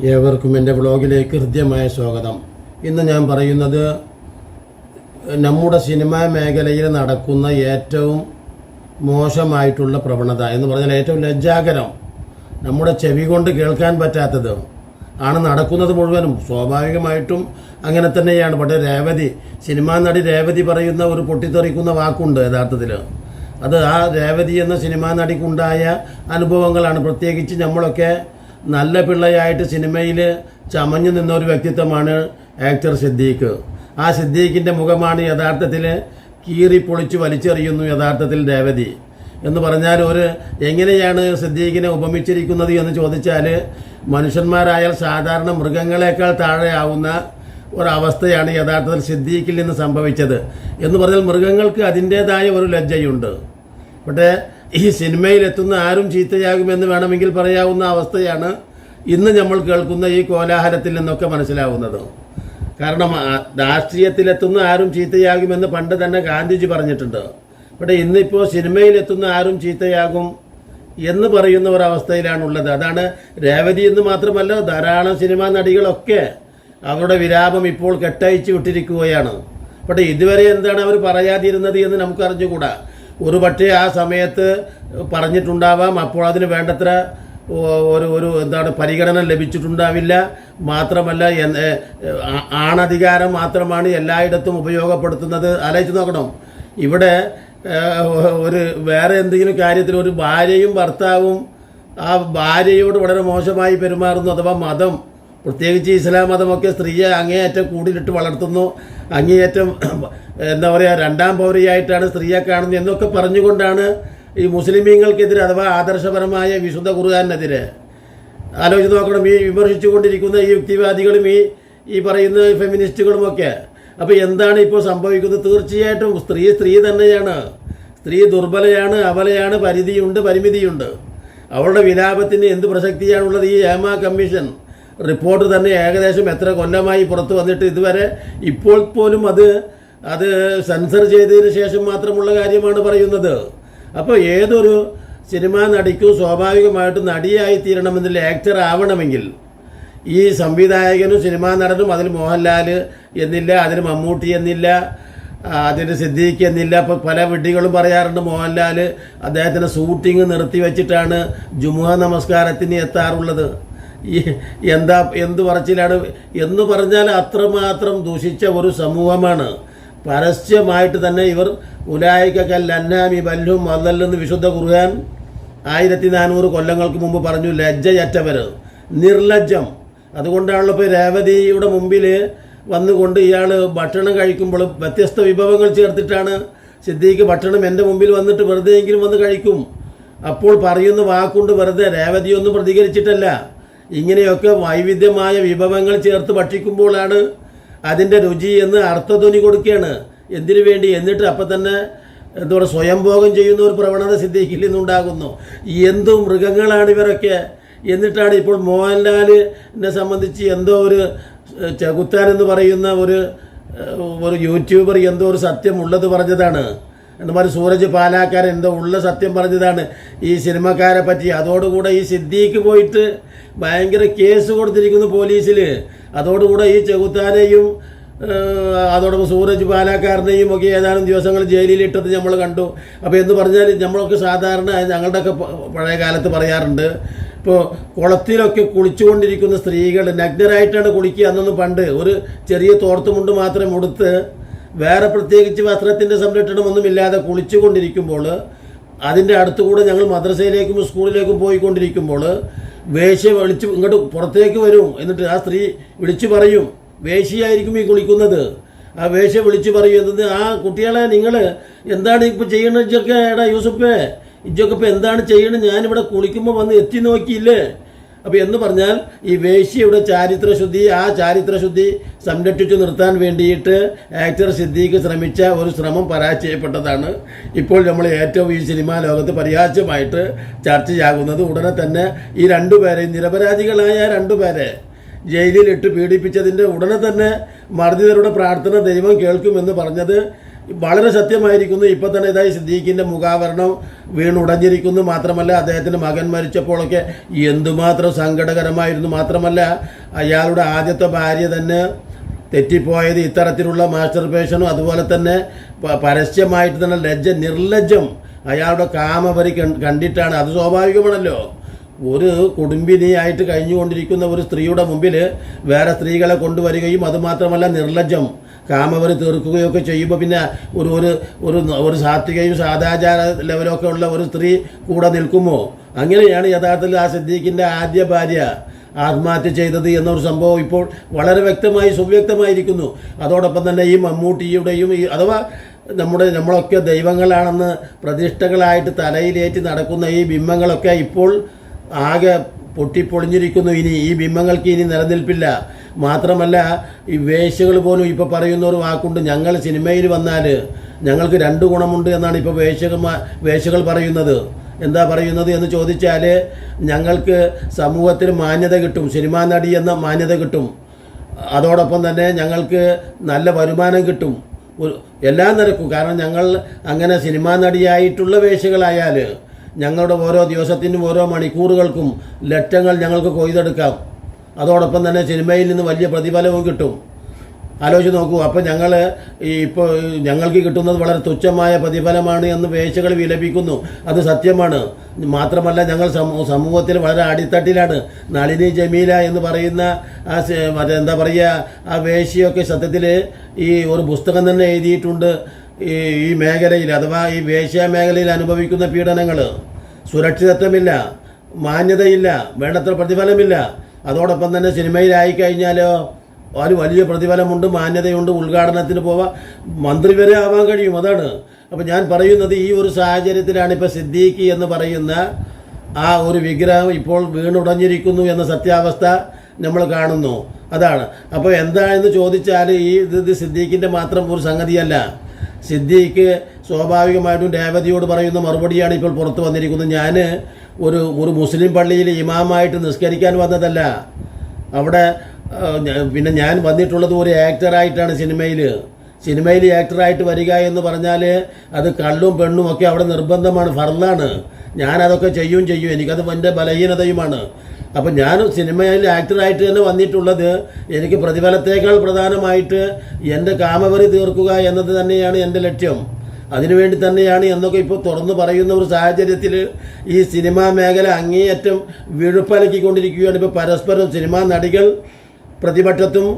ഏവർക്കും എന്റെ വ്ളോഗിലേക്ക് ഹൃദ്യമായ സ്വാഗതം. ഇന്ന് ഞാൻ പറയുന്നത് നമ്മുടെ സിനിമാ മേഖലയിൽ നടക്കുന്ന ഏറ്റവും മോശമായിട്ടുള്ള പ്രവണത എന്ന് പറഞ്ഞാൽ ഏറ്റവും ലജ്ജാകരം. നമ്മുടെ ചെവി കൊണ്ട് കേൾക്കാൻ പറ്റാത്തത് ആണ് നടക്കുന്നത് മുഴുവനും. സ്വാഭാവികമായിട്ടും അങ്ങനെ തന്നെയാണ്. പക്ഷേ രേവതി സിനിമാ നടി രേവതി പറയുന്ന ഒരു പൊട്ടിത്തെറിക്കുന്ന വാക്കുണ്ട് യഥാർത്ഥത്തിൽ. അത് ആ രേവതി എന്ന സിനിമാ നടിക്കുണ്ടായ അനുഭവങ്ങളാണ്. പ്രത്യേകിച്ച് നമ്മളൊക്കെ നല്ല പിള്ളയായിട്ട് സിനിമയിൽ ചമഞ്ഞു നിന്ന ഒരു വ്യക്തിത്വമാണ് ആക്ടർ സിദ്ദീഖ്. ആ സിദ്ദീഖിന്റെ മുഖമാണ് യഥാർത്ഥത്തിൽ കീറി പൊളിച്ച് വലിച്ചെറിയുന്നു യഥാർത്ഥത്തിൽ രേവതി. എന്ന് പറഞ്ഞാൽ ഒരു എങ്ങനെയാണ് സിദ്ദീഖിനെ ഉപമിച്ചിരിക്കുന്നത് എന്ന് ചോദിച്ചാൽ മനുഷ്യന്മാരായാൽ സാധാരണ മൃഗങ്ങളെക്കാൾ താഴെയാവുന്ന ഒരവസ്ഥയാണ് യഥാർത്ഥത്തിൽ സിദ്ദീഖിൽ നിന്ന് സംഭവിച്ചത്. എന്ന് പറഞ്ഞാൽ മൃഗങ്ങൾക്ക് അതിന്റേതായ ഒരു ലജ്ജയുണ്ട്. പക്ഷേ ഈ സിനിമയിൽ എത്തുന്ന ആരും ചീത്തയാകുമെന്ന് വേണമെങ്കിൽ പറയാവുന്ന അവസ്ഥയാണ് ഇന്ന് നമ്മൾ കേൾക്കുന്ന ഈ കോലാഹലത്തിൽ നിന്നൊക്കെ മനസ്സിലാവുന്നത്. കാരണം രാഷ്ട്രീയത്തിലെത്തുന്ന ആരും ചീത്തയാകുമെന്ന് പണ്ട് തന്നെ ഗാന്ധിജി പറഞ്ഞിട്ടുണ്ട്. ഇവിടെ ഇന്നിപ്പോൾ സിനിമയിലെത്തുന്ന ആരും ചീത്തയാകും എന്ന് പറയുന്ന ഒരവസ്ഥയിലാണുള്ളത്. അതാണ് രേവതി എന്ന് മാത്രമല്ല ധാരാളം സിനിമാ നടികളൊക്കെ അവരുടെ വിലാപം ഇപ്പോൾ കെട്ടയച്ചു വിട്ടിരിക്കുകയാണ്. പക്ഷേ ഇതുവരെ എന്താണ് അവർ പറയാതിരുന്നത് എന്ന് നമുക്ക് അറിഞ്ഞുകൂടാ ഒരു പക്ഷേ ആ സമയത്ത് പറഞ്ഞിട്ടുണ്ടാവാം. അപ്പോൾ അതിന് വേണ്ടത്ര ഒരു ഒരു എന്താണ് പരിഗണന ലഭിച്ചിട്ടുണ്ടാവില്ല. മാത്രമല്ല ആണധികാരം മാത്രമാണ് എല്ലായിടത്തും ഉപയോഗപ്പെടുത്തുന്നത്. ആലോചിച്ച് നോക്കണം. ഇവിടെ ഒരു വേറെ എന്തെങ്കിലും കാര്യത്തിൽ ഒരു ഭാര്യയും ഭർത്താവും ആ ഭാര്യയോട് വളരെ മോശമായി പെരുമാറുന്നു. അഥവാ മതം പ്രത്യേകിച്ച് ഇസ്ലാം മതമൊക്കെ സ്ത്രീയെ അങ്ങേയറ്റം കൂടിലിട്ട് വളർത്തുന്നു. അങ്ങേയറ്റം എന്താ പറയുക രണ്ടാം പൗരയായിട്ടാണ് സ്ത്രീയെ കാണുന്നത് എന്നൊക്കെ പറഞ്ഞുകൊണ്ടാണ് ഈ മുസ്ലിമീങ്ങൾക്കെതിരെ അഥവാ ആദർശപരമായ വിശുദ്ധ ഖുർആാനെതിരെ. ആലോചിച്ച് നോക്കണം ഈ വിമർശിച്ചുകൊണ്ടിരിക്കുന്ന ഈ യുക്തിവാദികളും ഈ ഈ പറയുന്ന ഫെമിനിസ്റ്റുകളുമൊക്കെ. അപ്പോൾ എന്താണ് ഇപ്പോൾ സംഭവിക്കുന്നത്? തീർച്ചയായിട്ടും സ്ത്രീ സ്ത്രീ തന്നെയാണ്. സ്ത്രീ ദുർബലയാണ് അവലയാണ് പരിധിയുണ്ട് പരിമിതിയുണ്ട്. അവളുടെ വിലാപത്തിന് എന്ത് പ്രസക്തിയാണുള്ളത്? ഈ ഹേമ കമ്മീഷൻ റിപ്പോർട്ട് തന്നെ ഏകദേശം എത്ര കൊല്ലമായി പുറത്തു വന്നിട്ട് ഇതുവരെ ഇപ്പോൾ പോലും അത് അത് സെൻസർ ചെയ്തതിന് ശേഷം മാത്രമുള്ള കാര്യമാണ് പറയുന്നത്. അപ്പോൾ ഏതൊരു സിനിമാ നടിക്കും സ്വാഭാവികമായിട്ടും നടിയായി തീരണമെന്നില്ല ആക്ടർ ആവണമെങ്കിൽ. ഈ സംവിധായകനും സിനിമാ നടനും അതിൽ മോഹൻലാൽ എന്നില്ല അതിൽ മമ്മൂട്ടി എന്നില്ല അതിന് സിദ്ദീഖ് എന്നില്ല. ഇപ്പോൾ പല വിഡ്ഢികളും പറയാറുണ്ട് മോഹൻലാൽ അദ്ദേഹത്തിന്റെ ഷൂട്ടിംഗ് നിർത്തി വെച്ചിട്ടാണ് ജുമുഹ നമസ്കാരത്തിന് എത്താറുള്ളത്. എന്താ എന്ത് പറച്ചിലാണ്? എന്ന് പറഞ്ഞാൽ അത്രമാത്രം ദൂഷിച്ച ഒരു സമൂഹമാണ്. പരസ്യമായിട്ട് തന്നെ ഇവർ ഉലായിക്കൽ അന്നാമി ബല്ലും മതല്ലെന്ന് വിശുദ്ധ കുറുകാൻ ആയിരത്തി നാനൂറ് കൊല്ലങ്ങൾക്ക് മുമ്പ് പറഞ്ഞു ലജ്ജയറ്റവർ നിർലജ്ജം. അതുകൊണ്ടാണല്ലോ ഇപ്പോൾ രേവതിയുടെ മുമ്പിൽ വന്നുകൊണ്ട് ഇയാൾ ഭക്ഷണം കഴിക്കുമ്പോൾ വ്യത്യസ്ത വിഭവങ്ങൾ ചേർത്തിട്ടാണ് സിദ്ദീഖ് ഭക്ഷണം എന്റെ മുമ്പിൽ വന്നിട്ട് വെറുതെ എങ്കിലും വന്ന് കഴിക്കും. അപ്പോൾ പറയുന്ന വാക്കുകൊണ്ട് വെറുതെ രേവതിയൊന്നും പ്രതികരിച്ചിട്ടല്ല. ഇങ്ങനെയൊക്കെ വൈവിധ്യമായ വിഭവങ്ങൾ ചേർത്ത് ഭക്ഷിക്കുമ്പോഴാണ് അതിന്റെ രുചി എന്ന് അർത്ഥധ്വനി കൊടുക്കുകയാണ്. എന്തിനു വേണ്ടി? എന്നിട്ട് അപ്പം തന്നെ എന്താ പറയുക സ്വയംഭോഗം ചെയ്യുന്ന ഒരു പ്രവണത സിദ്ധിക്കിൽ നിന്നുണ്ടാകുന്നു. എന്തു മൃഗങ്ങളാണ് ഇവരൊക്കെ? എന്നിട്ടാണ് ഇപ്പോൾ മോഹൻലാലിനെ സംബന്ധിച്ച് എന്തോ ഒരു ചകുത്താൻ എന്ന് പറയുന്ന ഒരു ഒരു യൂട്യൂബർ എന്തോ ഒരു സത്യം ഉള്ളത് പറഞ്ഞതാണ്. എന്നാൽ സൂരജ് പാലാക്കാരൻ എന്തോ ഉള്ള സത്യം പറഞ്ഞതാണ്. ഈ സിനിമക്കാരെ പറ്റി. അതോടുകൂടെ ഈ സിദ്ദീഖ് പോയിട്ട് ഭയങ്കര കേസ് കൊടുത്തിരിക്കുന്നു പോലീസിൽ അതോടുകൂടെ ഈ ചെകുത്താനെയും അതോടൊപ്പം സൂരജ് പാലാക്കാരനെയും ഒക്കെ ഏതാനും ദിവസങ്ങൾ ജയിലിലിട്ടത് നമ്മൾ കണ്ടു. അപ്പോൾ എന്ന് പറഞ്ഞാൽ നമ്മളൊക്കെ സാധാരണ ഞങ്ങളുടെയൊക്കെ പഴയ കാലത്ത് പറയാറുണ്ട്. ഇപ്പോൾ കുളത്തിലൊക്കെ കുളിച്ചുകൊണ്ടിരിക്കുന്ന സ്ത്രീകൾ നഗ്നരായിട്ടാണ് കുളിക്കുക അന്നൊന്നും പണ്ട് ഒരു ചെറിയ തോർത്തുമുണ്ട് മാത്രം ഉടുത്ത് വേറെ പ്രത്യേകിച്ച് വസ്ത്രത്തിന്റെ സംരക്ഷണമൊന്നുമില്ലാതെ കുളിച്ചുകൊണ്ടിരിക്കുമ്പോൾ അതിന്റെ അടുത്തുകൂടെ ഞങ്ങൾ മദ്രസയിലേക്കും സ്കൂളിലേക്കും പോയിക്കൊണ്ടിരിക്കുമ്പോൾ വേശ്യ വിളിച്ച് ഇങ്ങോട്ട് പുറത്തേക്ക് വരും എന്നിട്ട് ആ സ്ത്രീ വിളിച്ചു പറയും വേശ്യയായിരിക്കും ഈ കുളിക്കുന്നത്. ആ വേശ്യ വിളിച്ചു പറയും എന്നത് ആ കുട്ടികളെ നിങ്ങൾ എന്താണ് ഇപ്പോൾ ചെയ്യണത്? ഇജ്ജൊക്കെ എടാ യൂസഫേ ഇജ്ജൊക്കെ ഇപ്പോൾ എന്താണ് ചെയ്യണത്? ഞാനിവിടെ കുളിക്കുമ്പോൾ വന്ന് എത്തി നോക്കിയില്ലേ? അപ്പോൾ എന്ന് പറഞ്ഞാൽ ഈ വേശ്യയുടെ ചാരിത്രശുദ്ധി ആ ചാരിത്രശുദ്ധി സംരക്ഷിച്ചു നിർത്താൻ വേണ്ടിയിട്ട് ആക്ടർ സിദ്ദീഖ് ശ്രമിച്ച ഒരു ശ്രമം പരാജയപ്പെട്ടതാണ്. ഇപ്പോൾ നമ്മൾ ഏറ്റവും ഈ സിനിമാ ലോകത്ത് പര്യാപ്തമായിട്ട് ചർച്ചയാകുന്നത് ഉടനെ തന്നെ ഈ രണ്ടുപേരെ നിരപരാധികളായ രണ്ടുപേരെ ജയിലിലിട്ട് പീഡിപ്പിച്ചതിന്റെ ഉടനെ തന്നെ മർദ്ദിതരുടെ പ്രാർത്ഥന ദൈവം കേൾക്കുമെന്ന് പറഞ്ഞത് വളരെ സത്യമായിരിക്കുന്നു. ഇപ്പൊ തന്നെ ഇതായി സിദ്ദീഖിന്റെ മുഖാവരണം വീണുടഞ്ഞിരിക്കുന്നു. മാത്രമല്ല അദ്ദേഹത്തിന്റെ മകൻ മരിച്ചപ്പോഴൊക്കെ എന്തുമാത്രം സങ്കടകരമായിരുന്നു. മാത്രമല്ല അയാളുടെ ആദ്യത്തെ ഭാര്യ തന്നെ തെറ്റിപ്പോയത് ഇത്തരത്തിലുള്ള മാസ്റ്റർബേഷനും അതുപോലെ തന്നെ പരസ്യമായിട്ട് തന്നെ ലജ്ജ നിർലജ്ജം അയാളുടെ കാമപരി കണ്ടിട്ടാണ്. അത് സ്വാഭാവികമാണല്ലോ. ഒരു കുടുംബിനിയായിട്ട് കഴിഞ്ഞുകൊണ്ടിരിക്കുന്ന ഒരു സ്ത്രീയുടെ മുമ്പിൽ വേറെ സ്ത്രീകളെ കൊണ്ടുവരികയും അതുമാത്രമല്ല നിർലജ്ജം. കാമവരി തീർക്കുകയൊക്കെ ചെയ്യുമ്പോൾ പിന്നെ ഒരു ഒരു ഒരു ഒരു സാത്വികയും സാദാചാര ലെവലൊക്കെ ഉള്ള ഒരു സ്ത്രീ കൂടെ നിൽക്കുമോ? അങ്ങനെയാണ് യഥാർത്ഥത്തിൽ ആ സിദ്ദീഖിന്റെ ആദ്യ ഭാര്യ ആത്മഹത്യ ചെയ്തത് എന്നൊരു സംഭവം ഇപ്പോൾ വളരെ വ്യക്തമായി സുവ്യക്തമായിരിക്കുന്നു. അതോടൊപ്പം തന്നെ ഈ മമ്മൂട്ടിയുടെയും ഈ അഥവാ നമ്മുടെ നമ്മളൊക്കെ ദൈവങ്ങളാണെന്ന് പ്രതിഷ്ഠകളായിട്ട് തലയിലേറ്റി നടക്കുന്ന ഈ ബിംബങ്ങളൊക്കെ ഇപ്പോൾ ആകെ പൊട്ടിപ്പൊളിഞ്ഞിരിക്കുന്നു. ഇനി ഈ ബിംബങ്ങൾക്ക് ഇനി നിലനിൽപ്പില്ല. മാത്രമല്ല ഈ വേശ്യകൾ പോലും ഇപ്പോൾ പറയുന്ന ഒരു വാക്കുണ്ട് ഞങ്ങൾ സിനിമയിൽ വന്നാൽ ഞങ്ങൾക്ക് രണ്ട് ഗുണമുണ്ട് എന്നാണ് ഇപ്പോൾ വേശക വേശ്യകൾ പറയുന്നത്. എന്താ പറയുന്നത് എന്ന് ചോദിച്ചാൽ ഞങ്ങൾക്ക് സമൂഹത്തിൽ മാന്യത കിട്ടും സിനിമാ നടി എന്ന മാന്യത കിട്ടും. അതോടൊപ്പം തന്നെ ഞങ്ങൾക്ക് നല്ല വരുമാനം കിട്ടും. എല്ലാം നിരക്കും. കാരണം ഞങ്ങൾ അങ്ങനെ സിനിമാ നടിയായിട്ടുള്ള വേശകളായാൽ ഞങ്ങളുടെ ഓരോ ദിവസത്തിനും ഓരോ മണിക്കൂറുകൾക്കും ലക്ഷങ്ങൾ ഞങ്ങൾക്ക് കൊയ്തെടുക്കാം. അതോടൊപ്പം തന്നെ സിനിമയിൽ നിന്ന് വലിയ പ്രതിഫലവും കിട്ടും. ആലോചിച്ച് നോക്കൂ അപ്പോൾ ഞങ്ങൾ ഇപ്പോൾ ഞങ്ങൾക്ക് കിട്ടുന്നത് വളരെ തുച്ഛമായ പ്രതിഫലമാണ് എന്ന് വേശകൾ വിലപിക്കുന്നു. അത് സത്യമാണ്. മാത്രമല്ല ഞങ്ങൾ സമൂ- സമൂഹത്തിൽ വളരെ അടിത്തട്ടിലാണ്. നളിനി ജമീല എന്ന് പറയുന്ന ആ മറ്റേ എന്താ പറയുക ആ വേശിയൊക്കെ സത്യത്തിൽ ഈ ഒരു പുസ്തകം തന്നെ എഴുതിയിട്ടുണ്ട്. ഈ ഈ മേഖലയിൽ അഥവാ ഈ വേശ്യ മേഖലയിൽ അനുഭവിക്കുന്ന പീഡനങ്ങൾ സുരക്ഷിതത്വമില്ല മാന്യതയില്ല വേണ്ടത്ര പ്രതിഫലമില്ല. അതോടൊപ്പം തന്നെ സിനിമയിലായി കഴിഞ്ഞാലോ ഒരു വലിയ പ്രതിഫലമുണ്ട് മാന്യതയുണ്ട് ഉദ്ഘാടനത്തിന് പോവാം. മന്ത്രി വരെ ആവാൻ കഴിയും അതാണ്. അപ്പം ഞാൻ പറയുന്നത് ഈ ഒരു സാഹചര്യത്തിലാണ് ഇപ്പോൾ സിദ്ദീഖി എന്ന് പറയുന്ന ആ ഒരു വിഗ്രഹം ഇപ്പോൾ വീണുടഞ്ഞിരിക്കുന്നു എന്ന സത്യാവസ്ഥ നമ്മൾ കാണുന്നു. അതാണ്. അപ്പോൾ എന്താണെന്ന് ചോദിച്ചാൽ ഈ ഇത് സിദ്ദീഖിന്റെ മാത്രം ഒരു സംഗതിയല്ല. സിദ്ദീഖ് സ്വാഭാവികമായിട്ടും രേവതിയോട് പറയുന്ന മറുപടിയാണ് ഇപ്പോൾ പുറത്തു വന്നിരിക്കുന്നത്. ഞാൻ ഒരു ഒരു മുസ്ലിം പള്ളിയിൽ ഇമാമായിട്ട് നിസ്കരിക്കാൻ വന്നതല്ല. അവിടെ പിന്നെ ഞാൻ വന്നിട്ടുള്ളത് ഒരു ആക്ടറായിട്ടാണ് സിനിമയിൽ സിനിമയിൽ ആക്ടറായിട്ട് വരിക എന്ന് പറഞ്ഞാൽ അത് കള്ളും പെണ്ണും ഒക്കെ അവിടെ നിർബന്ധമാണ് ഫർലാണ് ഞാനതൊക്കെ ചെയ്യും ചെയ്യും എനിക്കത് എന്റെ ബലഹീനതയുമാണ്. അപ്പം ഞാൻ സിനിമയിൽ ആക്ടറായിട്ട് തന്നെ വന്നിട്ടുള്ളത് എനിക്ക് പ്രതിഫലത്തേക്കാൾ പ്രധാനമായിട്ട് എന്റെ കാമവരി തീർക്കുക എന്നത് തന്നെയാണ് എന്റെ ലക്ഷ്യം. അതിനുവേണ്ടി തന്നെയാണ് എന്നൊക്കെ ഇപ്പോൾ തുറന്നു പറയുന്ന ഒരു സാഹചര്യത്തിൽ ഈ സിനിമാ മേഖല അങ്ങേയറ്റം വിഴുപ്പലക്കിക്കൊണ്ടിരിക്കുകയാണ്. ഇപ്പോൾ പരസ്പരം സിനിമാ നടികൾ പ്രതിപക്ഷത്തും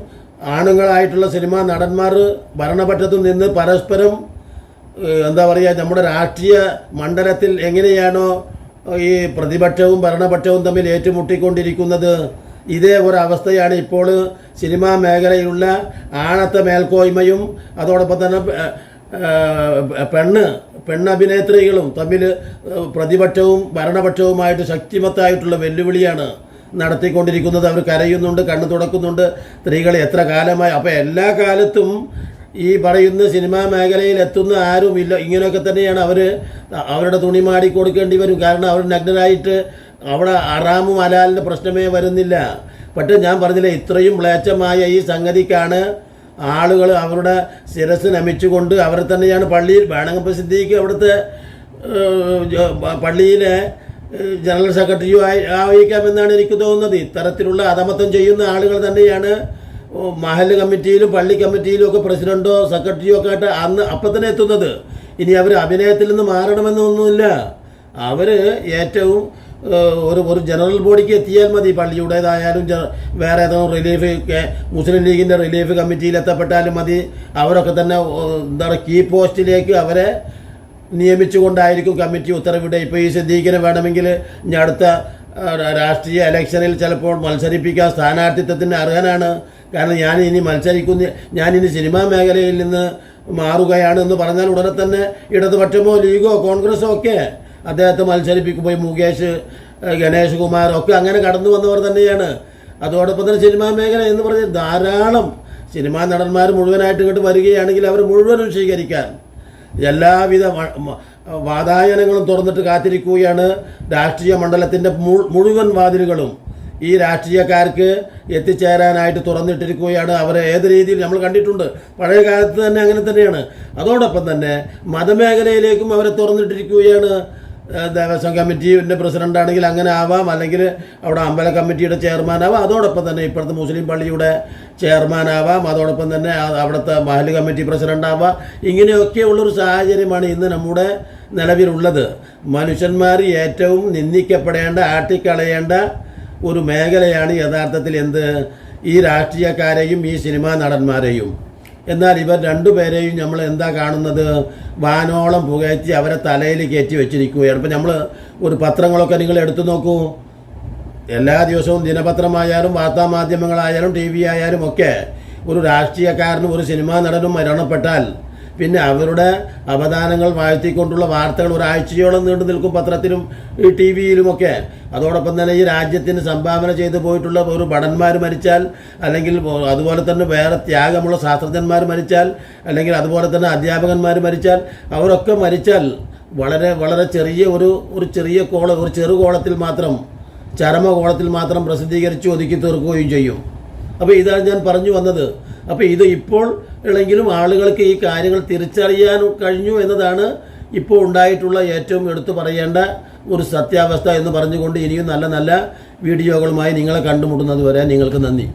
ആണുങ്ങളായിട്ടുള്ള സിനിമാ നടന്മാർ ഭരണപക്ഷത്തും നിന്ന് പരസ്പരം എന്താ പറയുക നമ്മുടെ രാഷ്ട്രീയ മണ്ഡലത്തിൽ എങ്ങനെയാണോ ഈ പ്രതിപക്ഷവും ഭരണപക്ഷവും തമ്മിൽ ഏറ്റുമുട്ടിക്കൊണ്ടിരിക്കുന്നത്. ഇതേ ഒരവസ്ഥയാണ് ഇപ്പോൾ സിനിമാ മേഖലയിലുള്ള ആണത്തെ മേൽക്കോയ്മയും അതോടൊപ്പം തന്നെ പെണ്ണ് പെണ്ണഭിനേത്രികളും തമ്മിൽ പ്രതിപക്ഷവും ഭരണപക്ഷവുമായിട്ട് ശക്തിമത്തായിട്ടുള്ള വെല്ലുവിളിയാണ് നടത്തിക്കൊണ്ടിരിക്കുന്നത്. അവർ കരയുന്നുണ്ട് കണ്ണു തുടക്കുന്നുണ്ട്. സ്ത്രീകൾ എത്ര കാലമായി അപ്പോൾ എല്ലാ കാലത്തും ഈ പറയുന്ന സിനിമാ മേഖലയിൽ എത്തുന്ന ആരും ഇല്ല ഇങ്ങനെയൊക്കെ തന്നെയാണ് അവർ അവരുടെ തുണി മാടി കൊടുക്കേണ്ടി വരും. കാരണം അവർ നഗ്നരായിട്ട് അവിടെ അറാമും അലാലിന്റെ പ്രശ്നമേ വരുന്നില്ല. പക്ഷേ ഞാൻ പറഞ്ഞില്ല ഇത്രയും മ്ലേച്ഛമായ ഈ സംഗതിക്കാണ് ആളുകൾ അവരുടെ ശിരസ് നമിച്ചുകൊണ്ട് അവർ തന്നെയാണ് പള്ളിയിൽ വേണമെങ്കിൽ സിദ്ദീഖ് അവിടുത്തെ പള്ളിയിലെ ജനറൽ സെക്രട്ടറിയോ ആയി ആയിരിക്കാമെന്നാണ് എനിക്ക് തോന്നുന്നത്. ഇത്തരത്തിലുള്ള അധമത്വം ചെയ്യുന്ന ആളുകൾ തന്നെയാണ് മഹൽ കമ്മിറ്റിയിലും പള്ളി കമ്മിറ്റിയിലും ഒക്കെ പ്രസിഡന്റോ സെക്രട്ടറിയോ ഒക്കെ ആയിട്ട് അന്ന് അപ്പം തന്നെ എത്തുന്നത്. ഇനി അവർ അഭിനയത്തിൽ നിന്ന് മാറണമെന്നൊന്നുമില്ല. അവർ ഏറ്റവും ഒരു ഒരു ജനറൽ ബോഡിക്ക് എത്തിയാൽ മതി. പള്ളിയുടേതായാലും വേറെ ഏതെങ്കിലും റിലീഫ് മുസ്ലിം ലീഗിന്റെ റിലീഫ് കമ്മിറ്റിയിൽ എത്തപ്പെട്ടാലും മതി. അവരൊക്കെ തന്നെ എന്താണ് എന്താ കീ പോസ്റ്റിലേക്ക് അവരെ നിയമിച്ചുകൊണ്ടായിരിക്കും കമ്മിറ്റി ഉത്തരവിടുക. ഇപ്പോൾ ഈ സിദ്ദീഖിനെ വേണമെങ്കിൽ ഇനി അടുത്ത രാഷ്ട്രീയ ഇലക്ഷനിൽ ചിലപ്പോൾ മത്സരിപ്പിക്കാൻ സ്ഥാനാർത്ഥിത്വത്തിന് അർഹനാണ്. കാരണം ഞാൻ ഇനി മത്സരിക്കുന്ന ഞാനിനി സിനിമാ മേഖലയിൽ നിന്ന് മാറുകയാണ് എന്ന് പറഞ്ഞാൽ ഉടനെ തന്നെ ഇടതുപക്ഷമോ ലീഗോ കോൺഗ്രസോ ഒക്കെ അദ്ദേഹത്തെ മത്സരിപ്പിക്കുമ്പോൾ മുകേഷ് ഗണേഷ് കുമാർ ഒക്കെ അങ്ങനെ കടന്നു വന്നവർ തന്നെയാണ്. അതോടൊപ്പം തന്നെ സിനിമാ മേഖല എന്ന് പറഞ്ഞാൽ ധാരാളം സിനിമാ നടന്മാർ മുഴുവനായിട്ട് ഇങ്ങോട്ട് വരികയാണെങ്കിൽ അവർ മുഴുവനും സ്വീകരിക്കാൻ. എല്ലാവിധ വാതായനങ്ങളും തുറന്നിട്ട് കാത്തിരിക്കുകയാണ് രാഷ്ട്രീയ മണ്ഡലത്തിന്റെ മുഴുവൻ വാതിലുകളും. ഈ രാഷ്ട്രീയക്കാർക്ക് എത്തിച്ചേരാനായിട്ട് തുറന്നിട്ടിരിക്കുകയാണ്. അവരെ ഏത് രീതിയിൽ നമ്മൾ കണ്ടിട്ടുണ്ട്? പഴയ കാലത്ത് തന്നെ അങ്ങനെ തന്നെയാണ്. അതോടൊപ്പം തന്നെ മതമേഖലയിലേക്കും അവരെ തുറന്നിട്ടിരിക്കുകയാണ്. ദേവസ്വം കമ്മിറ്റിയുടെ പ്രസിഡന്റ് ആണെങ്കിൽ അങ്ങനെ ആവാം. അല്ലെങ്കിൽ അവിടെ അമ്പല കമ്മിറ്റിയുടെ ചെയർമാൻ ആവാം. അതോടൊപ്പം തന്നെ ഇപ്പോഴത്തെ മുസ്ലിം പള്ളിയുടെ ചെയർമാൻ ആവാം. അതോടൊപ്പം തന്നെ അവിടുത്തെ മഹൽ കമ്മിറ്റി പ്രസിഡന്റ് ആവാം. ഇങ്ങനെയൊക്കെയുള്ളൊരു സാഹചര്യമാണ് ഇന്ന് നമ്മുടെ നിലവിലുള്ളത്. മനുഷ്യന്മാർ ഏറ്റവും നിന്ദിക്കപ്പെടേണ്ട ആട്ടിക്കളയേണ്ട ഒരു മേഖലയാണ് യഥാർത്ഥത്തിൽ എന്ത്? ഈ രാഷ്ട്രീയക്കാരെയും ഈ സിനിമാ നടന്മാരെയും. എന്നാൽ ഇവർ രണ്ടുപേരെയും നമ്മൾ എന്താ കാണുന്നത്? വാനോളം പുകയറ്റി അവരെ തലയിൽ കയറ്റി വെച്ചിരിക്കുകയാണ്. ഇപ്പം നമ്മൾ ഒരു പത്രങ്ങളൊക്കെ നിങ്ങൾ എടുത്തു നോക്കൂ. എല്ലാ ദിവസവും ദിനപത്രമായാലും വാർത്താമാധ്യമങ്ങളായാലും ടി വി ആയാലും ഒക്കെ ഒരു രാഷ്ട്രീയക്കാരനും ഒരു സിനിമാ നടനും മരണപ്പെട്ടാൽ പിന്നെ അവരുടെ അവദാനങ്ങൾ വാഴ്ത്തിക്കൊണ്ടുള്ള വാർത്തകൾ ഒരാഴ്ചയോളം നീണ്ടു നിൽക്കും പത്രത്തിലും ഈ ടി വിയിലുമൊക്കെ. അതോടൊപ്പം തന്നെ ഈ രാജ്യത്തിന് സംഭാവന ചെയ്തു പോയിട്ടുള്ള ഒരു ഭടന്മാർ മരിച്ചാൽ അല്ലെങ്കിൽ അതുപോലെ തന്നെ വേറെ ത്യാഗമുള്ള ശാസ്ത്രജ്ഞന്മാർ മരിച്ചാൽ അല്ലെങ്കിൽ അതുപോലെ തന്നെ അധ്യാപകന്മാർ മരിച്ചാൽ അവരൊക്കെ മരിച്ചാൽ വളരെ വളരെ ചെറിയ ഒരു ഒരു ചെറിയ കോള ഒരു ചെറുകോളത്തിൽ മാത്രം ചരമകോളത്തിൽ മാത്രം പ്രസിദ്ധീകരിച്ച് ഒതുക്കി തീർക്കുകയും ചെയ്യും. അപ്പോൾ ഇതാണ് ഞാൻ പറഞ്ഞു വന്നത്. അപ്പോൾ ഇത് ഇപ്പോൾ ഉള്ളെങ്കിലും ആളുകൾക്ക് ഈ കാര്യങ്ങൾ തിരിച്ചറിയാൻ കഴിഞ്ഞു എന്നതാണ് ഇപ്പോൾ ഉണ്ടായിട്ടുള്ള ഏറ്റവും എടുത്തു പറയേണ്ട ഒരു സത്യാവസ്ഥ എന്ന് പറഞ്ഞുകൊണ്ട് ഇനിയും നല്ല നല്ല വീഡിയോകളുമായി നിങ്ങളെ കണ്ടുമുട്ടുന്നത് വരെ നിങ്ങൾക്ക് നന്ദി.